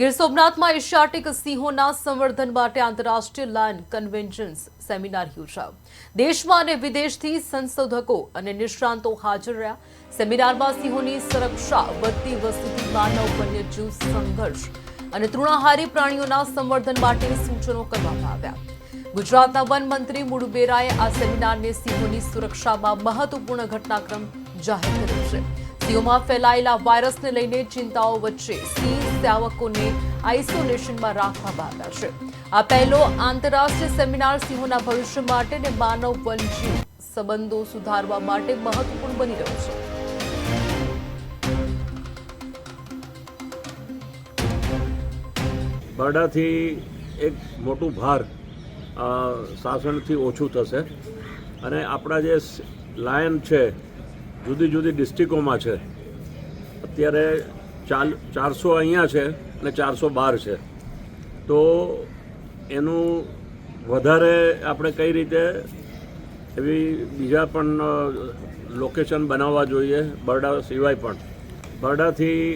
ગીર સોમનાથમાં એશિયાટિક સિંહોના સંવર્ધન માટે આંતરરાષ્ટ્રીય લાયન કન્વેન્શન્સ સેમિનાર યોજાયો. દેશમાં અને વિદેશથી સંશોધકો અને નિષ્ણાંતો હાજર રહ્યા. સેમિનારમાં સિંહોની સુરક્ષા, વધતી વસ્તુથી માનવ વન્યજીવ સંઘર્ષ અને તૃણાહારી પ્રાણીઓના સંવર્ધન માટે સૂચનો કરવામાં આવ્યા. ગુજરાતના વન મુડુબેરાએ આ સેમિનારને સિંહોની સુરક્ષામાં મહત્વપૂર્ણ ઘટનાક્રમ જાહેર કર્યો છે. સિંહોમાં ફેલાયેલા વાયરસને લઈને ચિંતાઓ વચ્ચે સિંહ સેવકોને આઇસોલેશનમાં રાખવામાં આવ્યા છે. આ પહેલો આંતરરાષ્ટ્રીય સેમિનાર સિંહોના ભવિષ્ય માટે અને માનવ વનજીવ સંબંધો સુધારવા માટે મહત્વપૂર્ણ બની રહ્યો છે. બરડાથી એક મોટું ભાર શાસનથી ઓછું થશે. અને આપણા જે લાયન છે જુદી જુદી ડિસ્ટ્રિક્ટોમાં છે, અત્યારે ચાલ ચારસો અહીંયા છે અને ચારસો બાર છે. તો એનું વધારે આપણે કઈ રીતે એવી બીજા પણ લોકેશન બનાવવા જોઈએ બરડા સિવાય પણ. બરડાથી